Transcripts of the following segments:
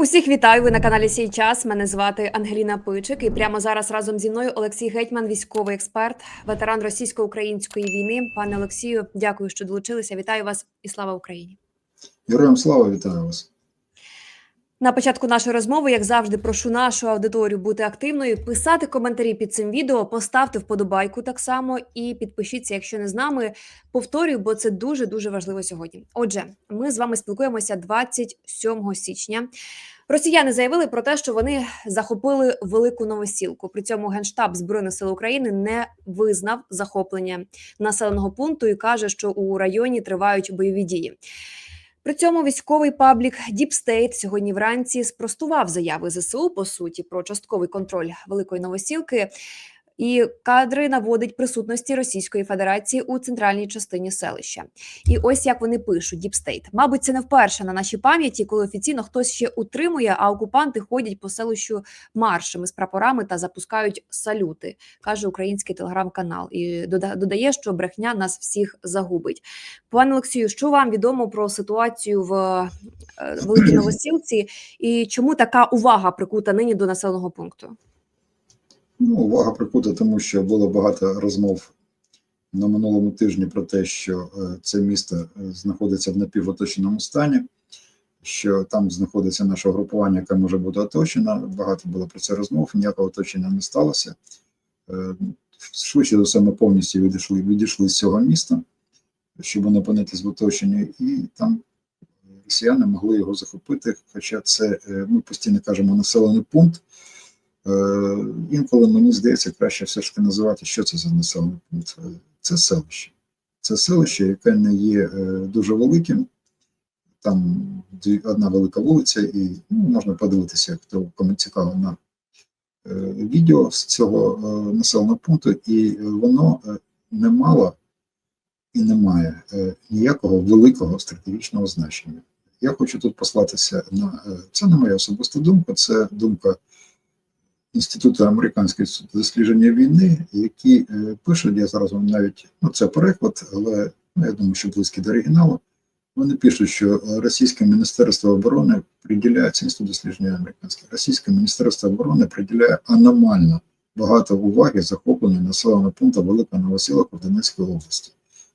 Усіх вітаю. Ви на каналі Сій час. Мене звати Ангеліна Пичик. І прямо зараз разом зі мною Олексій Гетьман, військовий експерт, ветеран російсько-української війни. Пане Олексію, дякую, що долучилися. Вітаю вас і слава Україні. Героям слава вітаю вас. На початку нашої розмови, як завжди, прошу нашу аудиторію бути активною, писати коментарі під цим відео, поставте вподобайку так само і підпишіться, якщо не з нами. Повторюю, бо це дуже дуже важливо сьогодні. Отже, ми з вами спілкуємося 27 січня. Росіяни заявили про те, що вони захопили велику новосілку. При цьому генштаб збройних сил України не визнав захоплення населеного пункту і каже, що у районі тривають бойові дії. При цьому військовий паблік State сьогодні вранці спростував заяви ЗСУ по суті про частковий контроль великої новосілки. І кадри наводить присутності Російської Федерації у центральній частині селища. І ось як вони пишуть State. Мабуть, це не вперше на нашій пам'яті, коли офіційно хтось ще утримує, а окупанти ходять по селищу маршами з прапорами та запускають салюти, каже український телеграм-канал. І дода- додає, що брехня нас всіх загубить. Пане Олексію, що вам відомо про ситуацію в е, Великій Новосілці і чому така увага прикута нині до населеного пункту? Ну, увага прикута, тому що було багато розмов на минулому тижні про те, що е, це місто е, знаходиться в напівоточеному стані, що там знаходиться наше групування, яке може бути оточено. Багато було про це розмов, ніякого оточення не сталося. Е, Швидше за все, повністю відійшли, відійшли з цього міста, щоб не опинитись в оточенні, і там росіяни могли його захопити. Хоча це ми постійно кажемо населений пункт. Е, Інколи мені здається, краще все ж таки називати, що це за населений пункт. Це селище. Це селище, яке не є е, дуже великим. Там одна велика вулиця, і ну, можна подивитися, хто кому цікаво на е, відео з цього населеного пункту, і воно не мало і не має ніякого великого стратегічного значення. Я хочу тут послатися на це не моя особиста думка, це думка Інституту американської дослідження війни, які е, пишуть, я зараз вам навіть ну це переклад, але ну, я думаю, що близький до оригіналу. Вони пишуть, що російське міністерство оборони приділяє це інститут дослідження американське. Російське міністерство оборони приділяє аномально багато уваги захопленню населеного пункту Велика Новосілок в Донецькій області.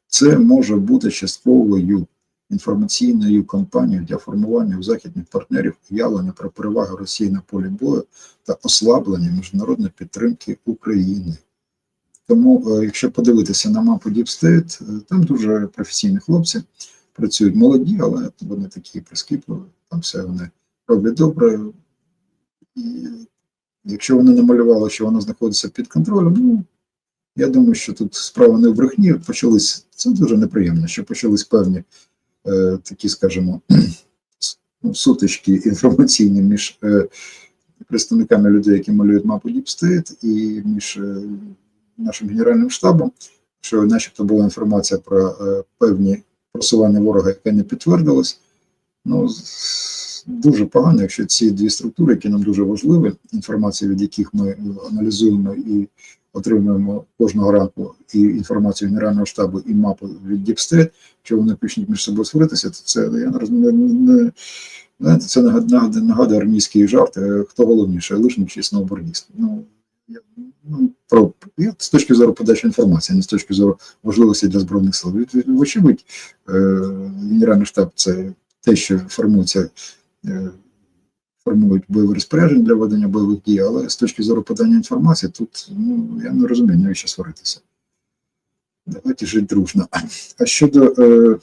Це може бути частковою інформаційною кампанією для формування у західних партнерів уявлення про переваги Росії на полі бою та ослаблення міжнародної підтримки України. Тому, е, якщо подивитися на мапу е, там дуже професійні хлопці працюють молоді, але вони такі прискіпливі, там все вони роблять добре. І якщо вони намалювали, що воно знаходиться під контролем, ну я думаю, що тут справа не в брехні. Почались це дуже неприємно, що почались певні такі, скажімо, ну, сутички інформаційні між е, представниками людей, які малюють мапу State, і між е, нашим генеральним штабом, що, начебто, була інформація про е, певні просування ворога, яке не підтвердилось. Ну, дуже погано, якщо ці дві структури, які нам дуже важливі, інформація від яких ми е, аналізуємо і отримуємо кожного ранку і інформацію Генерального штабу, і мапу від State, що вони почнуть між собою сваритися, то це я не розумію. Знаєте, це нагадує, нагадує, армійський жарт, е, хто головніше, лижник чи сноубордіст. Ну, я, ну, про, я з точки зору подачі інформації, не з точки зору важливості для Збройних сил. Вочевидь, е, Генеральний штаб це те, що формується, формують бойові розпорядження для ведення бойових дій, але з точки зору подання інформації, тут ну, я не розумію, навіщо сваритися. Давайте жити дружно. А щодо е,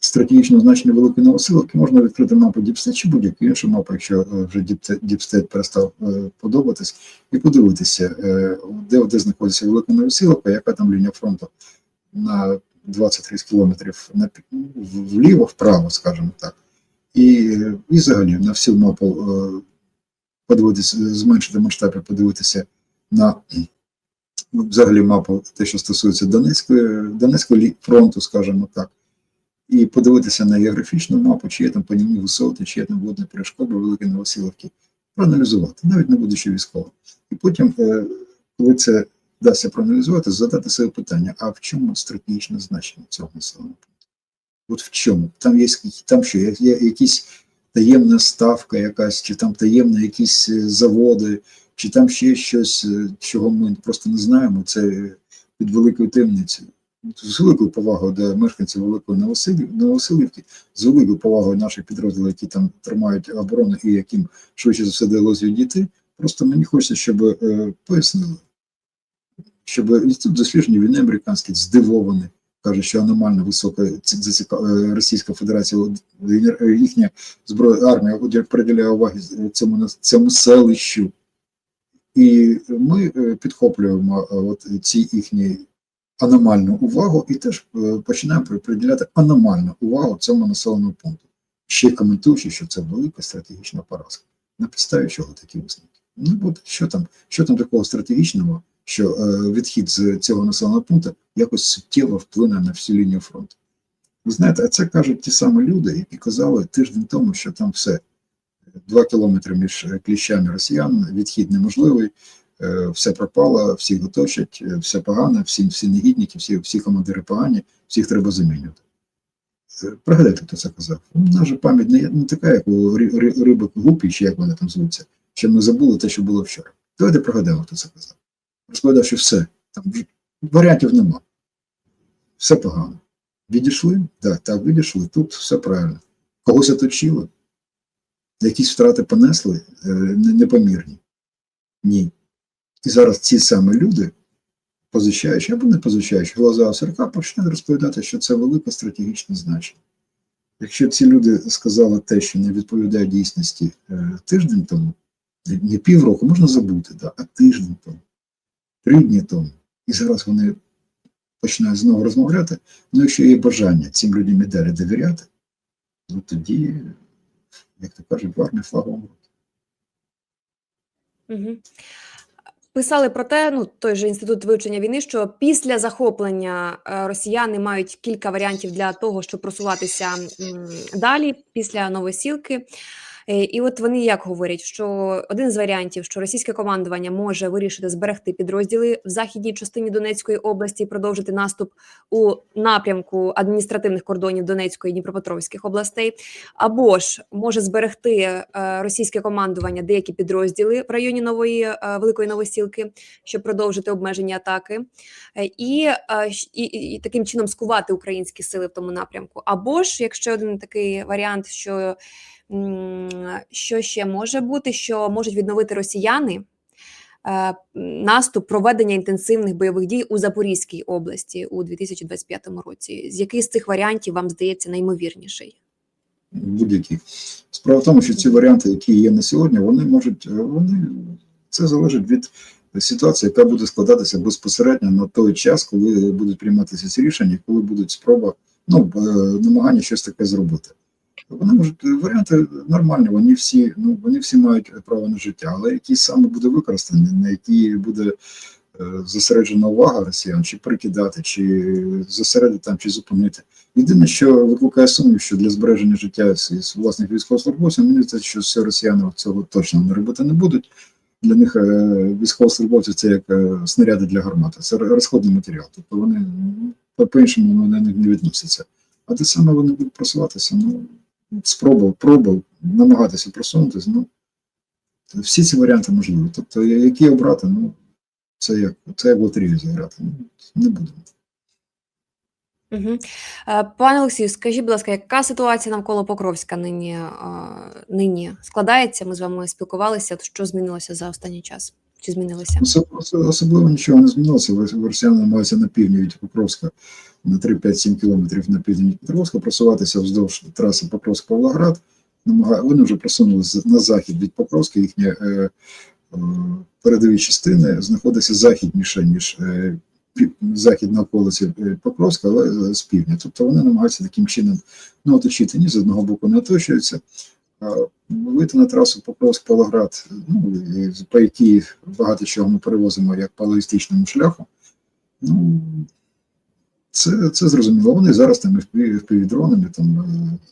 стратегічного значення Великої Новосиловки, можна відкрити мапу Діпстет чи будь-яку іншу мапу, якщо е, вже Діпстет перестав е, подобатись, і подивитися, е, де, де знаходиться Велика Новосиловка, яка там лінія фронту на 23 кілометрів на, вліво, вправо, скажімо так. І, і взагалі на всю мапу е, подивитися, зменшити масштаб і подивитися на ну, взагалі мапу, те, що стосується Донецької, Донецького фронту, скажімо так, і подивитися на географічну мапу, чи є там панівні висоти, чи є там водні перешкоди Великі Новосіловки, проаналізувати, навіть не будучи військовим. І потім, е, коли це вдасться проаналізувати, задати себе питання: а в чому стратегічне значення цього населеного? От в чому? Там є, там що, є, якісь таємна ставка якась, чи там таємні якісь е, заводи, чи там ще щось, е, чого ми просто не знаємо. Це під великою темницею. З великою повагою до мешканців Великої Новосилів, Новосилівки, з великою повагою наших підрозділів, які там тримають оборону і яким швидше за все вдалося відійти. Просто мені хочеться, щоб е, пояснили, щоб інститут дослідження війни американський здивований, каже, що аномально висока е, Російська Федерація, е, їхня зброя армія приділяє уваги цьому цьому селищу. І ми е, підхоплюємо е, от ці їхні аномальну увагу і теж е, починаємо при- приділяти аномальну увагу цьому населеному пункту, ще коментуючи, що це велика стратегічна поразка. На підставі чого такі висновки? Ну, буде, що там, що там такого стратегічного, що е, відхід з цього населеного пункту якось суттєво вплине на всю лінію фронту. Ви знаєте, це кажуть ті самі люди, які казали тиждень тому, що там все два кілометри між е, кліщами росіян, відхід неможливий, е, все пропало, всіх оточать, е, все погано, всі, всі негідники, всі, всі командири погані, всіх треба замінювати. Е, Пригадайте, хто це казав. У нас пам'ять не, не така, як у ри- ри- рибок гупі, чи як вони там звуться, що ми забули те, що було вчора. Давайте пригадаємо, хто це казав. Розповідав, що все, там варіантів нема. Все погано. Відійшли? Так, так, відійшли. Тут все правильно. Когось оточили, якісь втрати понесли е, непомірні. Ні. І зараз ці самі люди, позичаючи або не позичаючи глаза осерка, почнуть розповідати, що це велике стратегічне значення. Якщо ці люди сказали те, що не відповідає дійсності е, тиждень тому, не півроку, можна забути, да, а тиждень тому, три дні тому, і зараз вони починають знову розмовляти. Ну, якщо є бажання цим людям і далі довіряти, ну тоді, як то кажуть, варний флагом. Угу. Писали про те, ну той же інститут вивчення війни, що після захоплення е, росіяни мають кілька варіантів для того, щоб просуватися далі після новосілки. Е, І от вони як говорять, що один з варіантів, що російське командування може вирішити зберегти підрозділи в західній частині Донецької області і продовжити наступ у напрямку адміністративних кордонів Донецької і Дніпропетровських областей, або ж може зберегти е, російське командування деякі підрозділи в районі нової е, великої новосілки, щоб продовжити обмежені атаки, і, і, і, таким чином скувати українські сили в тому напрямку. Або ж, якщо один такий варіант, що що ще може бути, що можуть відновити росіяни. е, Наступ проведення інтенсивних бойових дій у Запорізькій області у 2025 році. З який з цих варіантів вам здається наймовірніший? будь-які. Справа в тому, що ці варіанти, які є на сьогодні, вони можуть, е, вони це залежить від ситуації, яка буде складатися безпосередньо на той час, коли будуть прийматися ці рішення, коли будуть спроба, ну е, намагання щось таке зробити. Вони можуть варіанти нормальні, вони всі, ну вони всі мають право на життя, але який саме буде використаний, на який буде е, зосереджена увага росіян, чи прикидати, чи зосередити там, чи зупинити. Єдине, що викликає сумнів, що для збереження життя з, власних військовослужбовців, мені здається, що все росіяни цього точно не робити не будуть. Для них е, військовослужбовці це як е, снаряди для гармати, це розходний матеріал. Тобто вони ну, по- по-іншому вони не відносяться. А те саме вони будуть просуватися, ну, спробував, пробував намагатися просунутися. Ну, всі ці варіанти можливі. Тобто, які обрати, ну, це як, це як в лотерею зіграти. Ну, не будемо. Угу. Пане Олексію, скажіть, будь ласка, яка ситуація навколо Покровська нині, е, нині складається? Ми з вами спілкувалися. Що змінилося за останній час? Чи змінилося? Осо- осо- Особливо нічого не змінилося. Рос- Росіяни намагаються на півдні від Покровська на 3-5-7 кілометрів на південь від Покровська просуватися вздовж траси Покровськ-Павлоград. Вони вже просунулися на захід від Покровська. Їхні е, е, передові частини знаходяться західніше, ніж е, західна околиці е, Покровська, але е, з півдня. Тобто вони намагаються таким чином ну, оточити. Ні з одного боку не оточуються. Вийти на трасу Покровськ-Павлоград, ну, по якій багато чого ми перевозимо як по логістичному шляху. Ну, це, це зрозуміло. Вони зараз там і впівдронами, там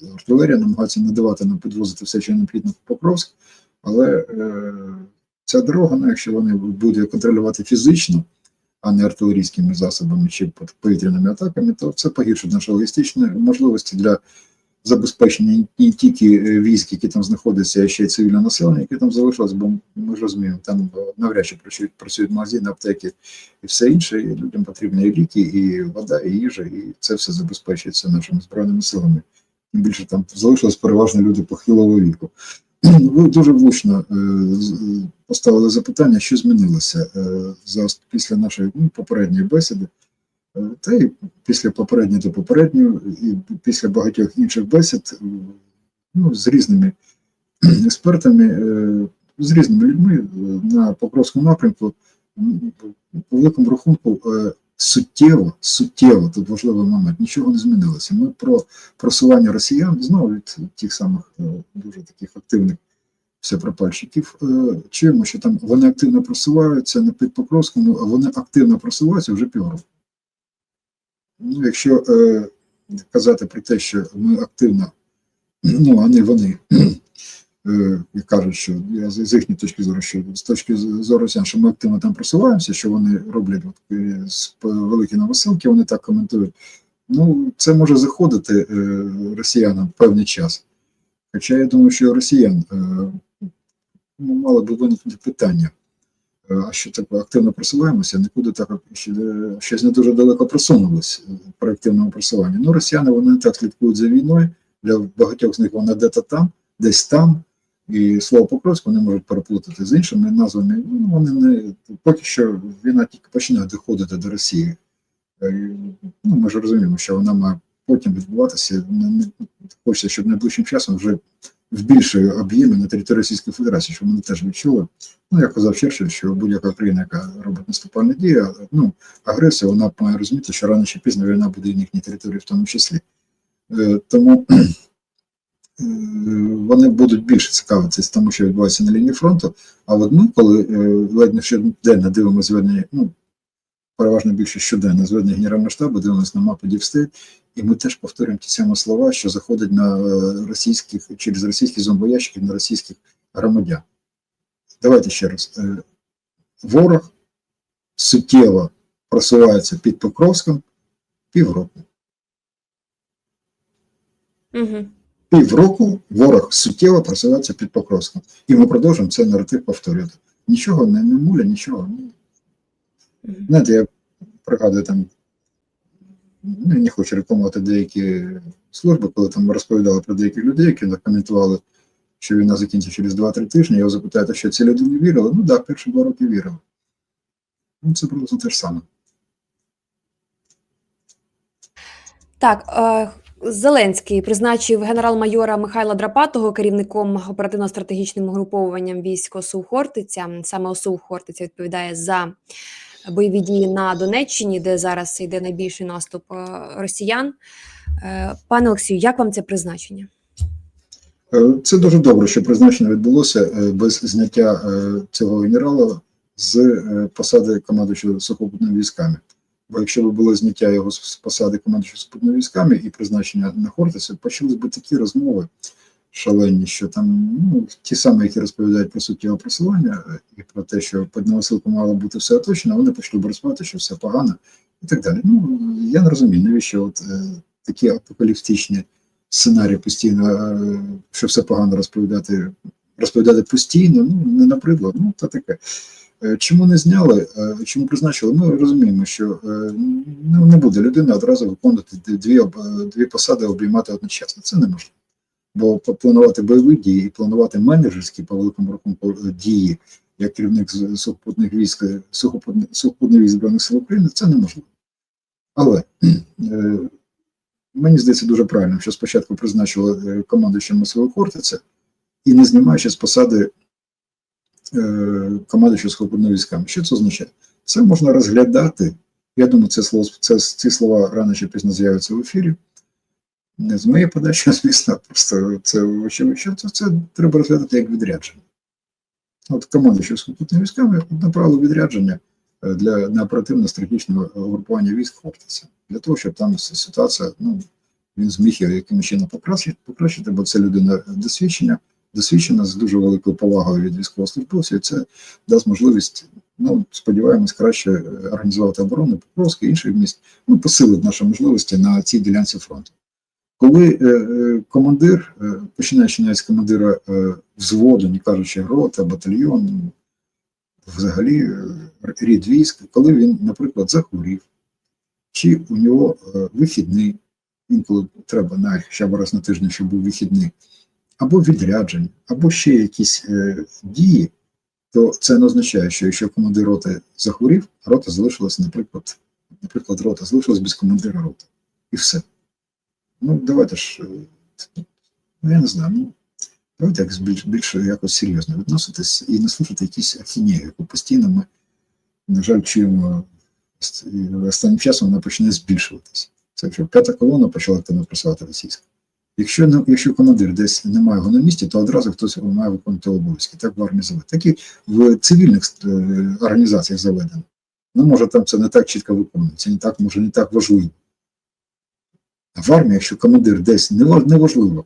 е, артилерія намагаються надавати нам підвозити все, що необхідно в Покровськ, але е, ця дорога, ну, якщо вони будуть контролювати фізично, а не артилерійськими засобами чи повітряними атаками, то це погіршить наші логістичні можливості для забезпечення не тільки е, військ, які там знаходяться, а ще й цивільне населення, яке там залишилось, бо ми ж розуміємо, там е, навряд чи працюють, працюють магазини, аптеки і все інше. І людям потрібні і ліки, і вода, і їжа, і це все забезпечується нашими збройними силами. Тим більше там залишилось переважно люди похилого віку. Ви дуже влучно е, поставили запитання, що змінилося за після нашої ну, попередньої бесіди. Та й після попередньої до попередньої, і після багатьох інших бесід е, ну, з різними експертами, е, з різними людьми е, на Покровському напрямку, по великому рахунку, суттєво, суттєво, тут важливий момент, нічого не змінилося. Ми про просування росіян знову від тих самих дуже таких активних всепропальщиків чуємо, що там вони активно просуваються не під Покровському, а вони активно просуваються вже півроку. Ну, якщо е, казати про те, що ми активно, ну, а не вони, е, кажуть, що я з їхньої точки зору, що з точки зору що ми активно там просуваємося, що вони роблять от, е, п- великі новосилки, вони так коментують. Ну, це може заходити е, росіянам певний час. Хоча я думаю, що росіян е, ну, мало би виникнути питання. Е, А що таке активно просуваємося, нікуди так ще, е, щось не дуже далеко просунулось е, при активному просуванні. Ну, росіяни вони так слідкують за війною. Для багатьох з них вона де-то там, десь там. І слово Покровськ вони можуть переплутати з іншими назвами. Ну, вони не поки що війна тільки починає доходити до Росії. Е, Ну, ми ж розуміємо, що вона має потім відбуватися. Хочеться, щоб найближчим часом вже в більшій об'ємі на території Російської Федерації, щоб вони теж відчули. Ну, як казав Черчилль, що будь-яка країна, яка робить наступальні дії, ну, агресія, вона має розуміти, що рано чи пізно війна буде і на їхній території в тому числі. Е, Тому е, вони будуть більше цікавитися тому, що відбувається на лінії фронту. А от ми, коли е, ледь не щоденно дивимося зведення, ну, переважно більше щоденно зведення Генерального штабу, дивимося на мапу Дівстейт, і ми теж повторюємо ті самі слова, що заходять на е, російських через російські зомбоящики на російських громадян. Давайте ще раз. Е, Ворог суттєво просувається під Покровськом півроку. Угу. Півроку ворог суттєво просувається під Покровськом. І ми продовжуємо цей наратив повторювати. Нічого не, не муля, нічого. Ні. Знаєте, я пригадую там, ну, не хочу рекламувати деякі служби, коли там розповідали про деяких людей, які коментували, що війна закінчиться через 2-3 тижні. Його запитаю, що ці люди не вірили. Ну так, перші два роки вірили. Ну, це просто те ж саме. Так, е, Зеленський призначив генерал-майора Михайла Драпатого керівником оперативно-стратегічним угруповуванням військ ОСУ Хортиця. Саме ОСУ Хортиця відповідає за бойові дії на Донеччині, де зараз йде найбільший наступ е, росіян. Е, Пане Олексію, як вам це призначення? Е, Це дуже добре, що призначення відбулося без зняття цього генерала з посади командуючого сухопутними військами. Бо якщо б було зняття його з посади командуючого сухопутними військами і призначення на Хортиця, почались би такі розмови шалені, що там ну, ті самі, які розповідають про його просування е, і про те, що під Новосилку мало бути все оточено, вони почали розповідати, що все погано і так далі. Ну я не розумію, навіщо от е, такі апокаліптичні сценарій постійно, е, що все погано розповідати, розповідати постійно, ну не наприклад, ну то таке. Е, Чому не зняли, е, чому призначили? Ми розуміємо, що ну, не буде людина одразу виконувати дві, дві посади обіймати одночасно. Це неможливо. Бо планувати бойові і планувати менеджерські по великому рахунку е, дії як керівник сухопутних військ, е, сухопутних, сухопутних військ Збройних сил України, це неможливо. Але е, мені здається дуже правильно, що спочатку призначили е, командуючим свого Хортиця і не знімаючи з посади е, командуючого сухопутними військами. Що це означає? Це можна розглядати. Я думаю, це слово це ці слова рано чи пізно з'являться в ефірі. Не з моєї подачі, звісно, просто це очевидно, це, це треба розглядати як відрядження. От командуючий сухопутними військами направили відрядження е, для на оперативно-стратегічного групування військ Хортиця. Для того, щоб там ситуація, ну, він зміг якимось чином покращити, покращити, бо це людина досвідчення, досвідчена з дуже великою повагою від військовослужбовців. і Це дасть можливість, ну, сподіваємось, краще е, організувати оборону Покровська інших міст, ну, посилить наші можливості на цій ділянці фронту. Коли е, е, командир, е, починаючи навіть з командира взводу, не кажучи рота, батальйон, ну, взагалі рід військ, коли він, наприклад, захворів, чи у нього вихідний, інколи треба навіть хоча б раз на тиждень, щоб був вихідний, або відрядження, або ще якісь дії, то це не означає, що якщо командир роти захворів, рота залишилась, наприклад, наприклад, рота залишилась без командира роти. І все. Ну, давайте ж, е, ну, я не знаю, ну, давайте якось більш, більше якось серйозно відноситись і не слухати якісь ахінеї, яку постійно ми, на жаль, чуємо останнім часом вона почне збільшуватись. Це вже п'ята колона почала активно працювати російська. Якщо, не, якщо командир десь немає його на місці, то одразу хтось має виконувати обов'язки. Так в армії заведено. Так і в цивільних е, організаціях заведено. Ну, може, там це не так чітко виконується, не так, може, не так важливо. В армії, якщо командир десь неважливо,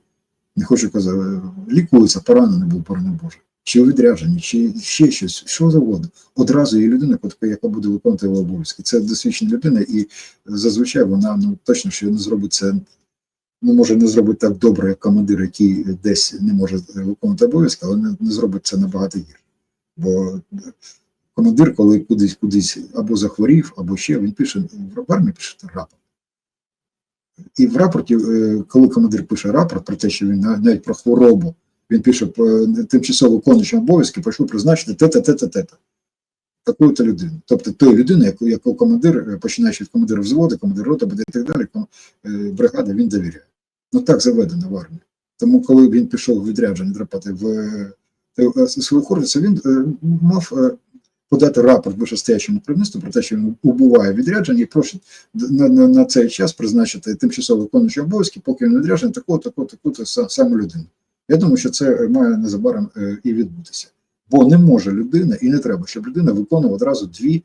не хочу казати, лікується, поранений був, поранений Боже, чи у відрядженні, чи ще щось, що завгодно. Одразу є людина, яка буде виконувати його обов'язки. Це досвідчена людина, і зазвичай вона ну, точно що не зробить це, ну, може, не зробить так добре, як командир, який десь не може виконувати обов'язки, але не, не зробить це набагато гірше. Бо командир, коли кудись кудись або захворів, або ще, він пише в армії пише рапорт. І в рапорті, е, коли командир пише рапорт про те, що він на- навіть про хворобу, він пише е, тимчасово виконуючим обов'язки, прошу призначити те-те, те-те, те-те. Таку-то людину. Тобто тої людини, яку, яку командир, е, починаючи від командира взводу, командир роти буде і так далі, бригада, він довіряє. Ну так заведено в армії. Тому, коли він пішов відрядження драпати в свою хортицю, він мав подати рапорт вищестоячому керівництву про те, що він убуває відрядження і просить на, на, на цей час призначити тимчасово виконуючі обов'язки, поки він відряджений таку, таку, таку саму людину. Я думаю, що це має незабаром е, і відбутися. Бо не може людина і не треба, щоб людина виконувала одразу дві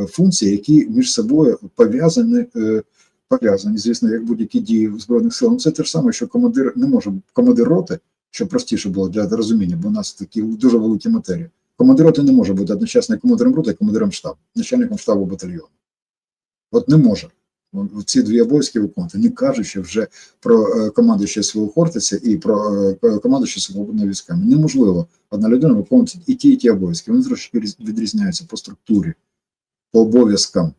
е, функції, які між собою пов'язані, е, пов'язані, звісно, як будь-які дії в Збройних сил. Ну, Це те ж саме, що командир не може, командир роти, щоб простіше було для розуміння, бо у нас такі дуже великі матерії. Командир роти не може бути одночасно командиром роти, і командиром штабу, начальником штабу батальйону. От не може. Ці дві обов'язки виконувати, не кажучи вже про е, свого Хортиця і про е, свободними військами. Неможливо одна людина виконувати і ті, і ті обов'язки. Вони трошки відрізняються по структурі, по обов'язкам.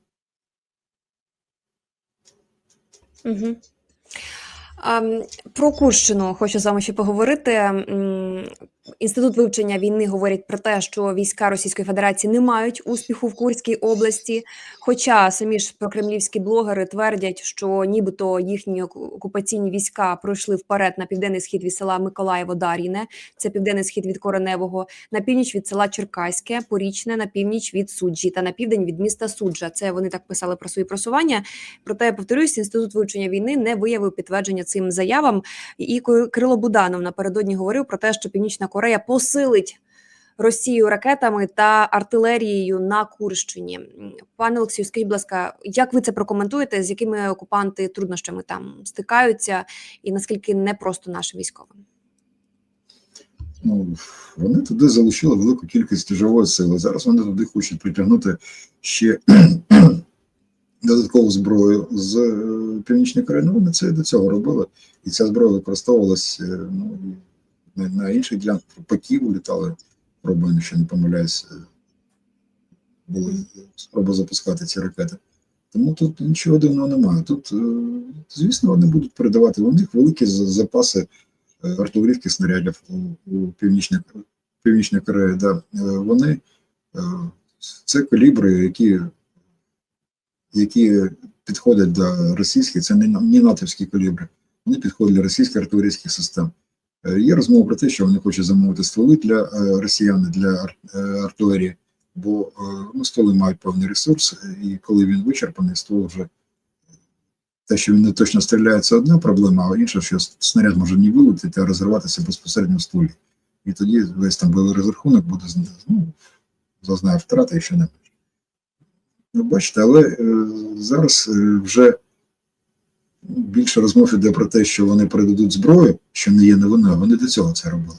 Угу. Про Курщину хочу з вами ще поговорити. Інститут вивчення війни говорить про те, що війська Російської Федерації не мають успіху в Курській області. Хоча самі ж прокремлівські блогери твердять, що нібито їхні окупаційні війська пройшли вперед на південний схід від села Миколаєво-Дар'їне, це південний схід від Кореневого, на північ від села Черкаське, Порічне, на північ від Суджі та на південь від міста Суджа. Це вони так писали про свої просування. Проте, повторюсь, інститут вивчення війни не виявив підтвердження цим заявам. І Ки- Кирило Буданов напередодні говорив про те, що Північна Корея посилить Росію ракетами та артилерією на Курщині. Пане Олексію, скажіть, будь ласка, як ви це прокоментуєте? З якими окупанти труднощами там стикаються, і наскільки непросто нашим військовим? Ну, вони туди залучили велику кількість живої сили. Зараз вони туди хочуть притягнути ще додаткову зброю з е, Північної Кореї. Ну, вони це і до цього робили. І ця зброя використовувалась е, ну, на, на інших ділянках по Києву літали, пробуємо, ще не помиляюсь, е, були спроби запускати ці ракети. Тому тут нічого дивного немає. Тут, е, звісно, вони будуть передавати. У них великі запаси е, артилерійських снарядів у, у Північній, Північній Кореї. Да. Вони це калібри, які, які підходять до російських, це не, не натовські калібри, вони підходять для російських артилерійських систем. Е, Є розмова про те, що вони хочуть замовити стволи для е, росіян, для е, артилерії, бо ну, стволи мають певний ресурс, і коли він вичерпаний, ствол вже те, що він не точно стріляє, це одна проблема, а інша, що снаряд може не вилетіти, а розірватися безпосередньо в стволі. І тоді весь там бойовий розрахунок буде ну, зазнає втрати і ще не менше. Ну, бачите, але е, зараз е, вже більше розмов іде про те, що вони передадуть зброю, що не є новиною, вони до цього це робили.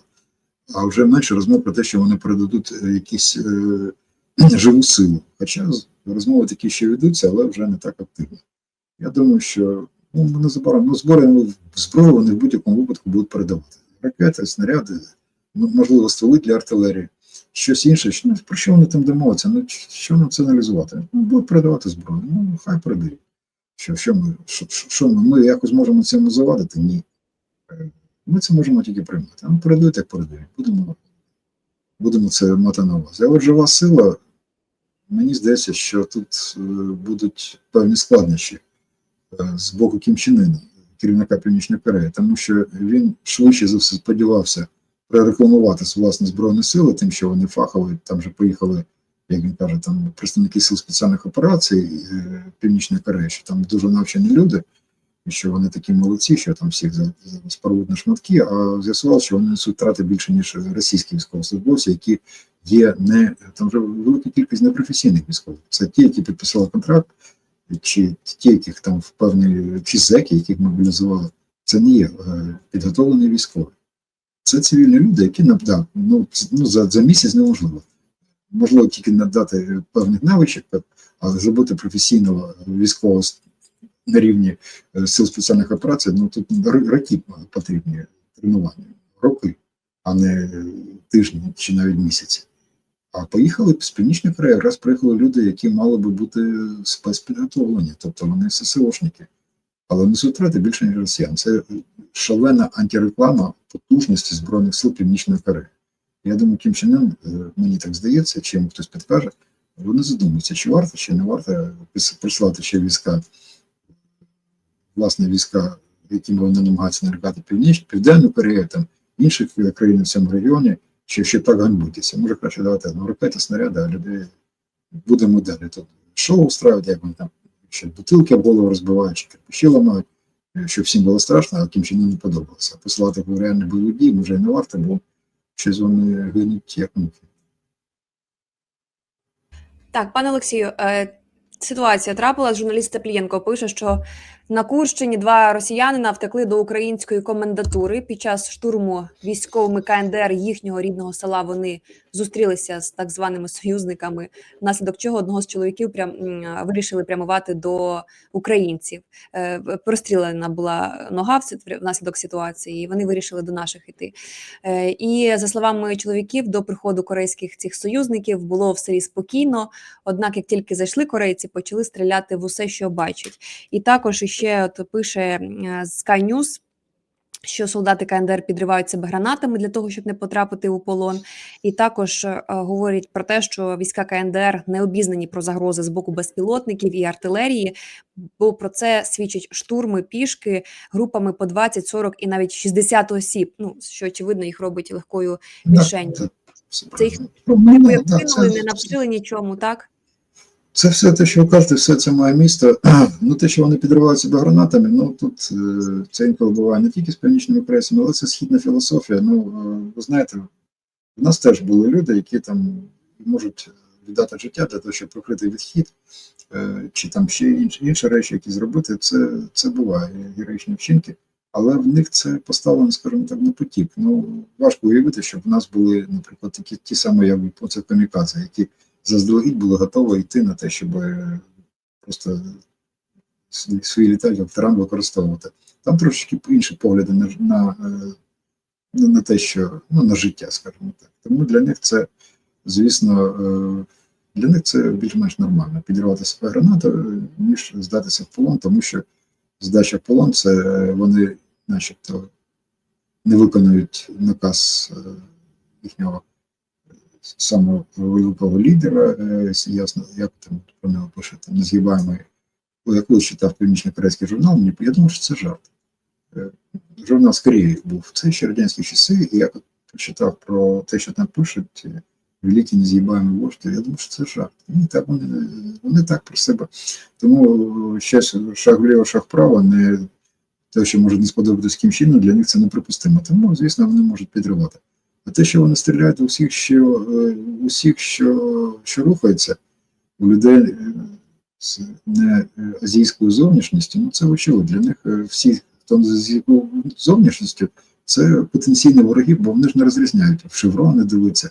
А вже менше розмов про те, що вони передадуть е, якісь е, живу силу. Хоча розмови такі ще ведуться, але вже не так активно. Я думаю, що Ну, ми незабаром ну, збори ну, зброю вони в будь-якому випадку будуть передавати. Ракети, снаряди, ну, можливо, стволи для артилерії, щось інше. Ну, про що вони там домовляться? Ну, що нам це аналізувати? Ну, будуть передавати зброю. Ну, хай передають. Що, що ми, що, що- ми, ми якось можемо цьому завадити? Ні. Е, Ми це можемо тільки приймати. Ну, передають, як передають. Будемо, будемо це мати на увазі. А от жива сила, мені здається, що тут е, будуть певні складнощі е, з боку Кім Ына, керівника Північної Кореї, тому що він швидше за все сподівався прорекламувати власне збройні сили, тим, що вони фахові, там же поїхали, як він каже, там представники сил спеціальних операцій е, Північної Кореї, що там дуже навчені люди, і що вони такі молодці, що там всіх спорвуть на шматки, а з'ясував, що вони несуть втрати більше, ніж російські військовослужбовці, які є не там вже велика кількість непрофесійних військових. Це ті, які підписали контракт, чи ті, яких там в певні чи зеки, яких мобілізували, це не є е, підготовлені військові. Це цивільні люди, які ну, ну, за, за місяць неможливо. Можливо, тільки надати певних навичок, але зробити професійного військового на рівні е, сил спеціальних операцій, ну тут роки потрібні тренування, роки, а не тижні чи навіть місяці. А поїхали з Північної Кореї, якраз приїхали люди, які мали би бути спецпідготовлені, тобто вони ССОшники. Але несуть втрати більше, ніж росіян. Це шалена антиреклама потужності Збройних сил Північної Кореї. Я думаю, Кім Чен Ын, е, мені так здається, чи йому хтось підкаже, вони задумуються, чи варто, чи не варто прислати ще війська, власне, війська, якими вони намагаються налякати Північ, Південну Корею, там інших е, країн в цьому регіоні, чи ще так ганьбитися. Може краще давати ну, ракети, снаряди, а людей будемо далі. Тут шоу устраюють, як вони там ще бутилки голову розбивають, чи кирпичі ламають, щоб всім було страшно, а Кім Чен Ыну не подобалося. Посилати в реальні бойові дії може і не варто, бо щось вони гинуть як. Так, пане Олексію, е, ситуація трапилась. Журналіст Теплієнко пише, що на Курщині два росіянина втекли до української комендатури. Під час штурму військовими КНДР їхнього рідного села вони зустрілися з так званими союзниками, внаслідок чого одного з чоловіків прям вирішили прямувати до українців. Е, Прострілена була нога в внаслідок ситуації, і вони вирішили до наших іти. Е, І за словами чоловіків, до приходу корейських цих союзників було в селі спокійно. Однак, як тільки зайшли корейці, почали стріляти в усе, що бачать. І також іще от пише е, Sky News, що солдати КНДР підривають себе гранатами для того, щоб не потрапити у полон. І також е, говорять про те, що війська КНДР не обізнані про загрози з боку безпілотників і артилерії, бо про це свідчать штурми пішки групами по 20, 40 і навіть 60 осіб. Ну що очевидно їх робить легкою Мішень. Да, все Це їх не да, це- не навчили нічому, так? Це все те, що ви кажете, все це моє місто. Ну, те, що вони підривають себе гранатами, ну тут е, це інколи буває не тільки з північними пресами, але це східна філософія. Ну, е, ви знаєте, в нас теж були люди, які там можуть віддати життя для того, щоб прикрити відхід, е, чи там ще інші, інші речі, які зробити. Це, це буває, героїчні вчинки. Але в них це поставлено, скажімо так, на потік. Ну, важко уявити, щоб в нас були, наприклад, такі ті самі, як оце камікадзе, які заздалегідь були готові йти на те, щоб е, просто свої- літальні авторам використовувати. Там трошечки інші погляди на, на, е, на те, що ну, на життя, скажімо так. Тому для них це, звісно, е, для них це більш-менш нормально підірвати себе гранатою, ніж здатися в полон, тому що здача в полон це вони, начебто, не виконують наказ їхнього самого великого лідера, е, ясно, як там про нього пише, там незгибаємий, у якого читав північно-корейський журнал, мені я думав, що це жарт. Е, Журнал Кореї був це ще радянські часи, і я от прочитав про те, що там пишуть е, великі незгибаємі вожді, я думав, що це жарт. Ні, так вони, вони так про себе. Тому ще шаг вліво, шаг вправо, не те, що може не сподобатись ким чином, для них це неприпустимо. Тому, звісно, вони можуть підривати. А те, що вони стріляють у що, е, усіх, що, що рухається, у людей е, з не е, азійською зовнішністю, ну це очевидно. Для них всі, хто з азійською зовнішністю, це потенційні вороги, бо вони ж не розрізняють. В шеврони дивиться.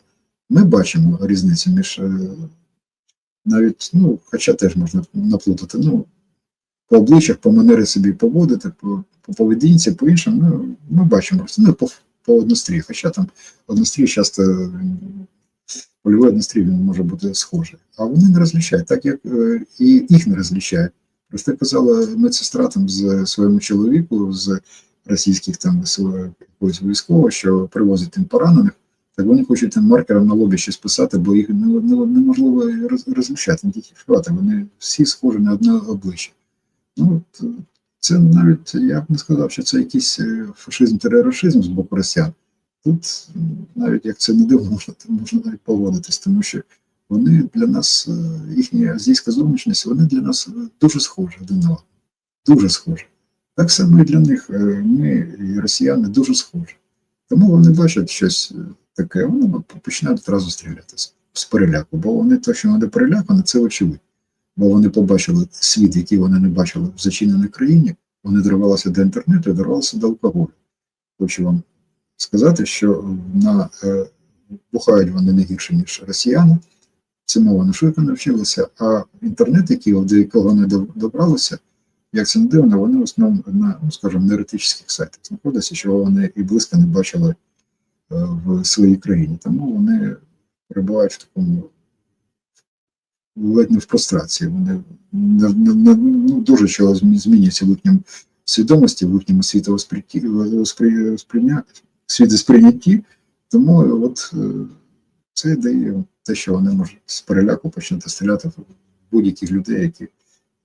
Ми бачимо різницю між навіть, ну, хоча теж можна наплутати. Ну, по обличчях, по манері собі поводити, по, по поведінці, по іншому, ну, ми бачимо, ну, по, по однострій. Хоча там однострій часто польовий однострій він може бути схожий. А вони не розлічають, так як е, і їх не розлічають. Просто казала медсестра там з своєму чоловіку з російських там якогось військового, що привозять тим поранених, так вони хочуть тим маркером на лобі щось писати, бо їх не- не- неможливо роз- розлічати, не тільки фіати, вони всі схожі на одне обличчя. Ну, е, це навіть, я б не сказав, що це якийсь е, фашизм терорашизм з боку росіян. Тут навіть як це не дивно, можна, навіть погодитись, тому що вони для нас, е, їхня азійська зовнішність, вони для нас е, дуже схожі один на. Дуже схожі. Так само і для них ми, і росіяни, дуже схожі. Тому вони бачать щось таке, вони починають одразу стрілятися з переляку, бо вони то, що вони перелякані, це очевидно. Бо вони побачили світ, який вони не бачили в зачиненій країні, вони дорвалися до інтернету і дорвалися до алкоголю. Хочу вам сказати, що на е, бухають вони не гірше, ніж росіяни. Цьому вони швидко навчилися, а інтернет, який, до якого вони добралися, як це не дивно, вони в основному на, ну, скажімо, на еретичних сайтах знаходяться, чого вони і близько не бачили е, в своїй країні. Тому вони перебувають в такому ледь не в прострації. Вони не, не, не, ну, дуже чого змі- змінюється в їхньому свідомості, в їхньому світосприйнятті. Тому от е, це дає те, що вони можуть з переляку почати стріляти в будь-яких людей, які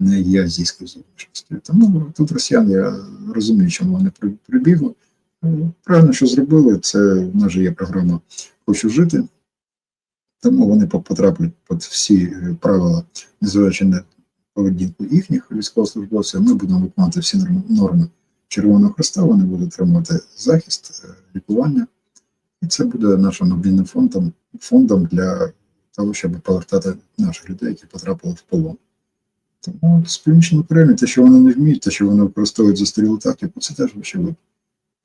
не є азійською зовнішністю. Тому тут росіяни, я розумію, чому вони прибігли. Е, Правильно, що зробили, це в нас же є програма Хочу жити. Тому вони потраплять під всі е, правила, незважаючи на поведінку їхніх військовослужбовців. Ми будемо виконувати всі норми Червоного Хреста, вони будуть отримувати захист, е, лікування. І це буде нашим мобільним фондом, фондом для того, щоб повертати наших людей, які потрапили в полон. Тому з північної Кореї, те, що вони не вміють, те, що вони використовують застарілу тактику, це теж очевидно.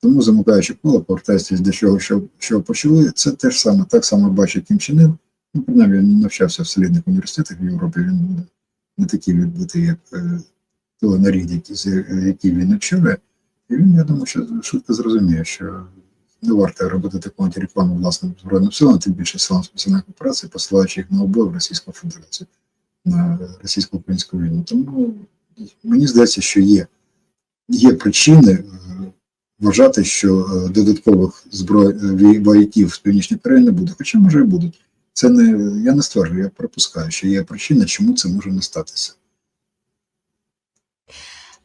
Тому замикаючи коло, повертаючись до чого, що, що почали, це теж саме так само бачить Кім. Ну, принаймні, він навчався в солідних університетах в Європі. Він не такий відбитий, як е, того нарід, який, він очолює. І він, я думаю, що швидко зрозуміє, що не варто робити таку антирекламу власним збройним силам, тим більше силам спеціальних операцій, посилаючи їх на обой в Російську Федерацію, на російсько-українську війну. Тому мені здається, що є, є причини е, вважати, що е, додаткових зброй е, вояків з Північної Кореї не буде, хоча може і будуть. Це не я не стверджую, я припускаю, що є причина, чому це може не статися.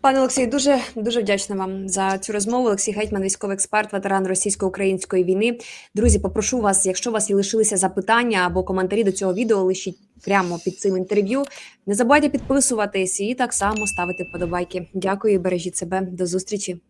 Пане Олексію, дуже дуже вдячна вам за цю розмову. Олексій Гетьман, військовий експерт, ветеран російсько-української війни. Друзі, попрошу вас, якщо у вас і лишилися запитання або коментарі до цього відео, лишіть прямо під цим інтерв'ю. Не забувайте підписуватись і так само ставити вподобайки. Дякую, бережіть себе. До зустрічі.